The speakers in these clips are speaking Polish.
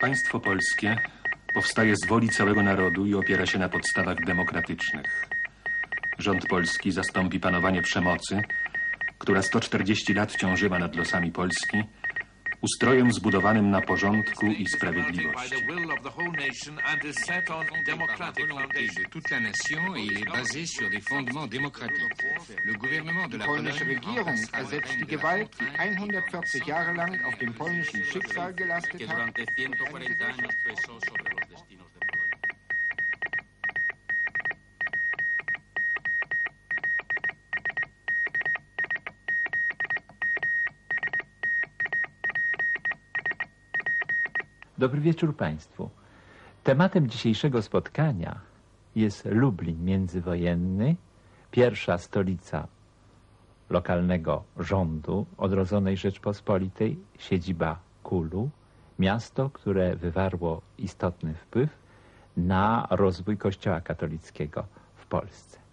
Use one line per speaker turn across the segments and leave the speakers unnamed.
Państwo polskie powstaje z woli całego narodu i opiera się na podstawach demokratycznych. Rząd polski zastąpi panowanie przemocy, która 140 lat ciążyła nad losami Polski, ustrojem zbudowanym na porządku i sprawiedliwości.
Die polnische Regierung ersetzt die Gewalt, die
montagne
140 Jahre lang auf dem polnischen Schicksal gelastet hat.
Dobry wieczór Państwu. Tematem dzisiejszego spotkania jest Lublin międzywojenny, pierwsza stolica lokalnego rządu odrodzonej Rzeczpospolitej, siedziba Kulu, miasto, które wywarło istotny wpływ na rozwój Kościoła katolickiego w Polsce.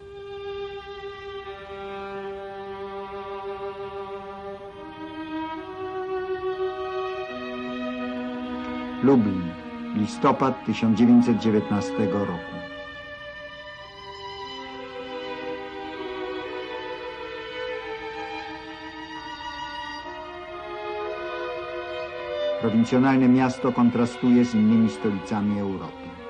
Lublin, listopad 1919 roku. Prowincjonalne miasto kontrastuje z innymi stolicami Europy.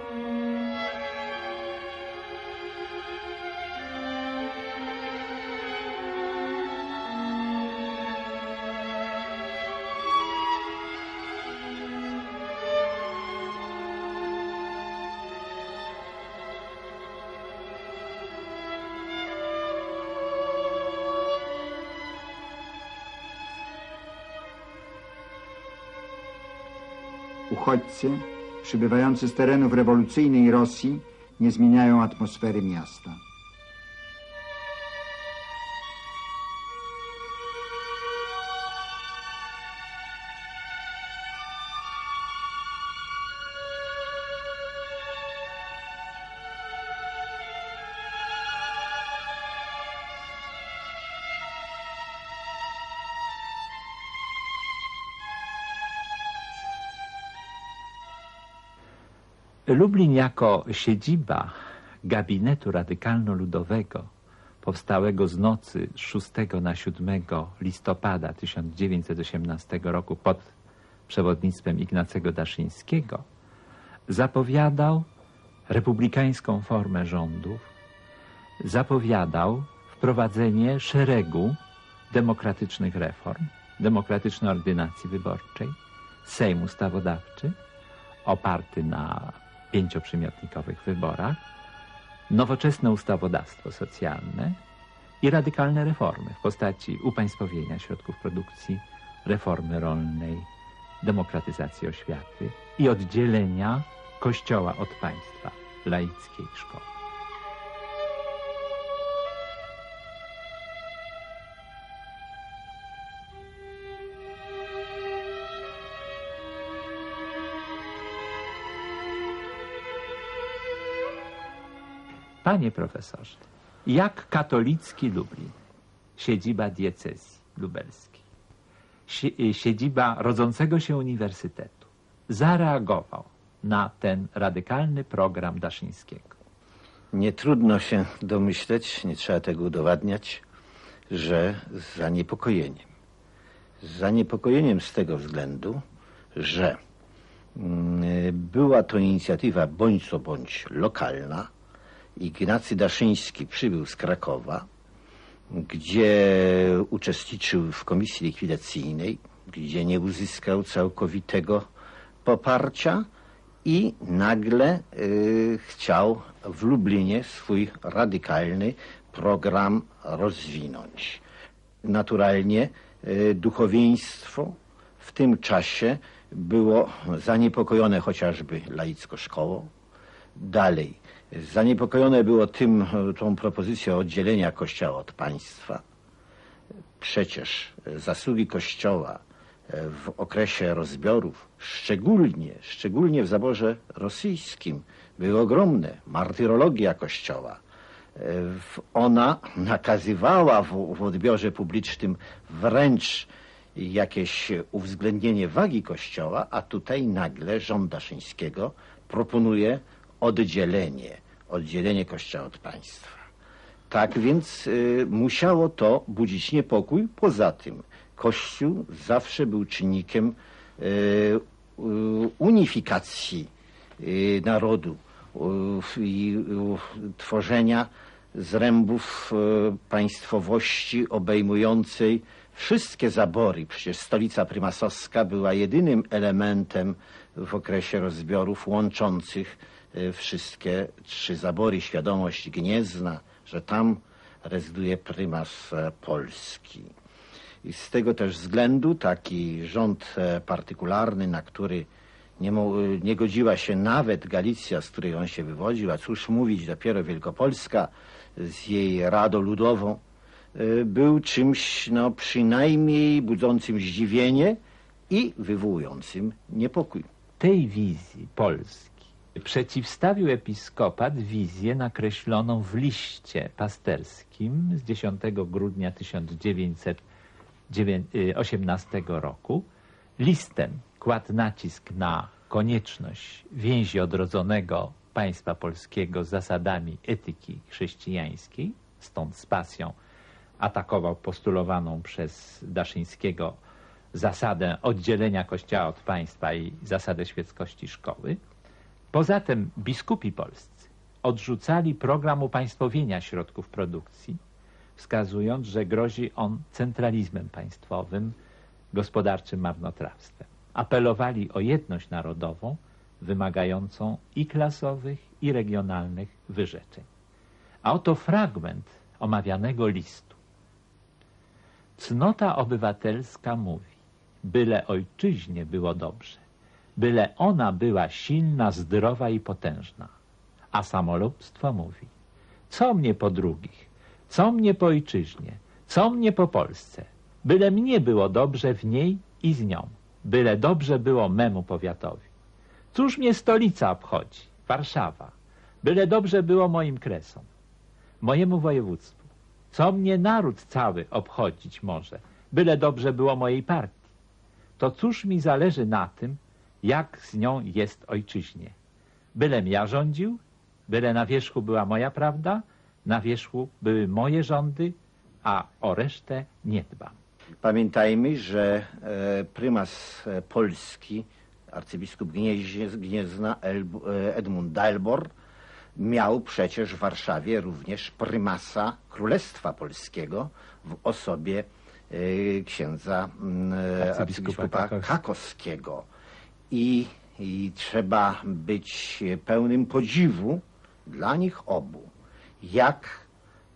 Uchodźcy przybywający z terenów rewolucyjnej Rosji nie zmieniają atmosfery miasta.
Lublin jako siedziba gabinetu radykalno-ludowego powstałego z nocy z 6 na 7 listopada 1918 roku pod przewodnictwem Ignacego Daszyńskiego zapowiadał republikańską formę rządów, zapowiadał wprowadzenie szeregu demokratycznych reform, demokratycznej ordynacji wyborczej, Sejm Ustawodawczy, oparty na pięcioprzymiotnikowych wyborach, nowoczesne ustawodawstwo socjalne i radykalne reformy w postaci upaństwowienia środków produkcji, reformy rolnej, demokratyzacji oświaty i oddzielenia Kościoła od państwa, laickiej szkoły. Panie profesorze, jak katolicki Lublin, siedziba diecezji lubelskiej, y, siedziba rodzącego się uniwersytetu, zareagował na ten radykalny program Daszyńskiego?
Nie trudno się domyśleć, nie trzeba tego udowadniać, że z zaniepokojeniem. Z zaniepokojeniem z tego względu, że mm, była to inicjatywa bądź co bądź lokalna. Ignacy Daszyński przybył z Krakowa, gdzie uczestniczył w komisji likwidacyjnej, gdzie nie uzyskał całkowitego poparcia i nagle y, chciał w Lublinie swój radykalny program rozwinąć. Naturalnie y, duchowieństwo w tym czasie było zaniepokojone chociażby laicko szkołą. Dalej, zaniepokojone było tym, tą propozycją oddzielenia Kościoła od państwa. Przecież zasługi Kościoła e, w okresie rozbiorów, szczególnie, szczególnie w zaborze rosyjskim, były ogromne. Martyrologia Kościoła. E, Ona nakazywała w, w odbiorze publicznym wręcz jakieś uwzględnienie wagi Kościoła, a tutaj nagle rząd Daszyńskiego proponuje oddzielenie, oddzielenie Kościoła od państwa. Tak więc y, musiało to budzić niepokój. Poza tym Kościół zawsze był czynnikiem y, y, unifikacji y, narodu i tworzenia zrębów y, państwowości obejmującej wszystkie zabory. Przecież stolica prymasowska była jedynym elementem w okresie rozbiorów łączących wszystkie trzy zabory. Świadomość Gniezna, że tam rezyduje prymas e, Polski. I z tego też względu taki rząd e, partykularny, na który nie, mo- nie godziła się nawet Galicja, z której on się wywodził, a cóż mówić, dopiero Wielkopolska z jej Radą Ludową, e, był czymś no, przynajmniej budzącym zdziwienie i wywołującym niepokój.
tej wizji Polski przeciwstawił episkopat wizję nakreśloną w liście pasterskim z 10 grudnia 1918 roku. Listem kładł nacisk na konieczność więzi odrodzonego państwa polskiego z zasadami etyki chrześcijańskiej, stąd z pasją atakował postulowaną przez Daszyńskiego zasadę oddzielenia Kościoła od państwa i zasadę świeckości szkoły. Poza tym biskupi polscy odrzucali program upaństwowienia środków produkcji, wskazując, że grozi on centralizmem państwowym, gospodarczym marnotrawstwem. Apelowali o jedność narodową, wymagającą i klasowych, i regionalnych wyrzeczeń. A oto fragment omawianego listu. Cnota obywatelska mówi, byle ojczyźnie było dobrze, byle ona była silna, zdrowa i potężna. A samolubstwo mówi, co mnie po drugich, co mnie po ojczyźnie, co mnie po Polsce, byle mnie było dobrze w niej i z nią, byle dobrze było memu powiatowi. Cóż mnie stolica obchodzi, Warszawa, byle dobrze było moim kresom, mojemu województwu. Co mnie naród cały obchodzić może, byle dobrze było mojej partii. To cóż mi zależy na tym, jak z nią jest ojczyźnie. Bylem ja rządził, byle na wierzchu była moja prawda, na wierzchu były moje rządy, a o resztę nie dbam.
Pamiętajmy, że e, prymas e, Polski, arcybiskup Gnieźnie- Gniezna Elb- e, Edmund Dalbor, miał przecież w Warszawie również prymasa Królestwa Polskiego w osobie e, księdza
Arcybiskupa
Kakowskiego. I, I trzeba być pełnym podziwu dla nich obu, jak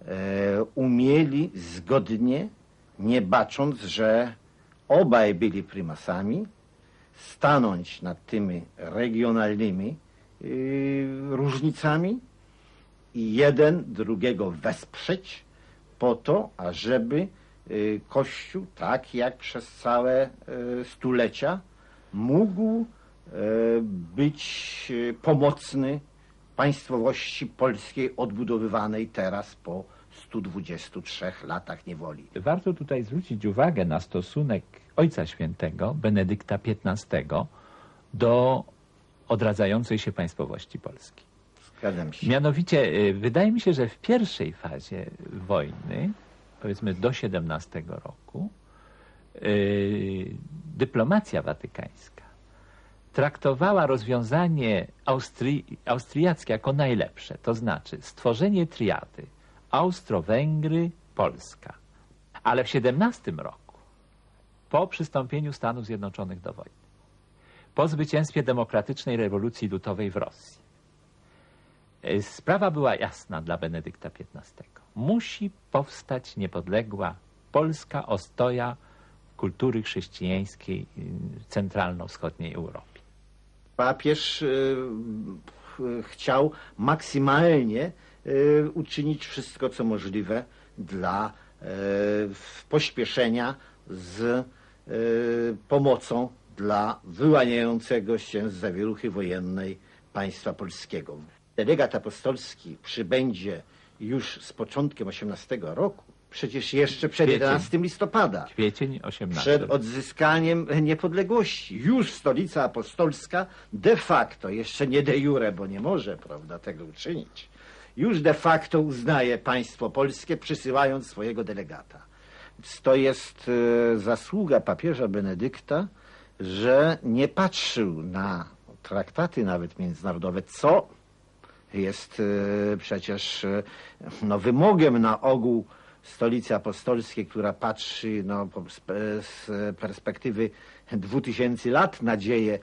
e, umieli zgodnie, nie bacząc, że obaj byli prymasami, stanąć nad tymi regionalnymi y, różnicami i jeden drugiego wesprzeć po to, ażeby y, Kościół, tak jak przez całe y, stulecia, mógł y, być y, pomocny państwowości polskiej odbudowywanej teraz po 123 latach niewoli.
Warto tutaj zwrócić uwagę na stosunek Ojca Świętego, Benedykta XV, do odradzającej się państwowości Polski.
Zgadzam się.
Mianowicie, y, wydaje mi się, że w pierwszej fazie wojny, powiedzmy do 17 roku, dyplomacja watykańska traktowała rozwiązanie Austrii, austriackie jako najlepsze, to znaczy stworzenie triady Austro-Węgry, Polska. Ale w 17 roku, po przystąpieniu Stanów Zjednoczonych do wojny, po zwycięstwie demokratycznej rewolucji lutowej w Rosji, E, Sprawa była jasna dla Benedykta XV. Musi powstać niepodległa polska ostoja kultury chrześcijańskiej y, centralno-wschodniej Europie.
papież y, chciał maksymalnie y, uczynić wszystko, co możliwe dla pośpieszenia z pomocą dla wyłaniającego się z zawieruchy wojennej państwa polskiego. Delegat apostolski przybędzie już z początkiem 18 roku Przecież jeszcze przed
Kwiecień.
11 listopada.
Kwiecień 18.
Przed odzyskaniem niepodległości. Już stolica apostolska de facto, jeszcze nie de jure, bo nie może prawda, tego uczynić, już de facto uznaje państwo polskie, przysyłając swojego delegata. Więc to jest e, zasługa papieża Benedykta, że nie patrzył na traktaty nawet międzynarodowe, co jest e, przecież e, no, wymogiem na ogół stolicy apostolskiej, która patrzy no, z pe- z perspektywy 2000 lat na dzieje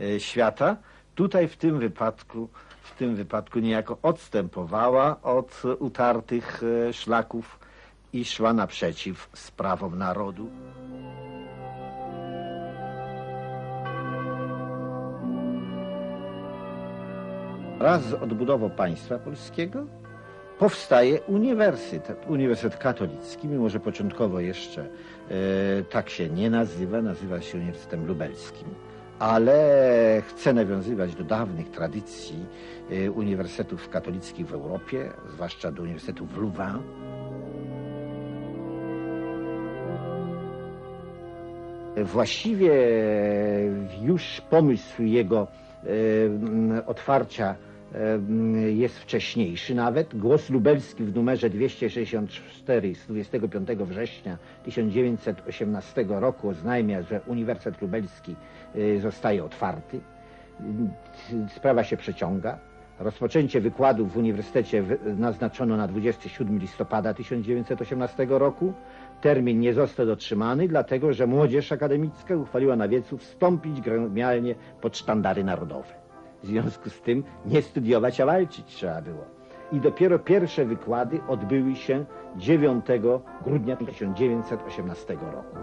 e, świata. Tutaj w tym wypadku, w tym wypadku niejako odstępowała od utartych e, szlaków i szła naprzeciw sprawom narodu. Wraz z odbudową państwa polskiego powstaje uniwersytet, uniwersytet katolicki, mimo że początkowo jeszcze e, tak się nie nazywa, nazywa się Uniwersytetem Lubelskim, ale chce nawiązywać do dawnych tradycji e, uniwersytetów katolickich w Europie, zwłaszcza do Uniwersytetu w Louvain. Właściwie już pomysł jego m, otwarcia jest wcześniejszy nawet. Głos lubelski w numerze 264 z 25 września 1918 roku oznajmia, że Uniwersytet Lubelski e, zostaje otwarty. Sprawa się przeciąga. Rozpoczęcie wykładów w uniwersytecie naznaczono na 27 listopada 1918 roku. Termin nie został dotrzymany, dlatego że młodzież akademicka uchwaliła na wiecu wstąpić gremialnie pod sztandary narodowe. W związku z tym nie studiować, a walczyć trzeba było. I dopiero pierwsze wykłady odbyły się 9 grudnia 1918 roku.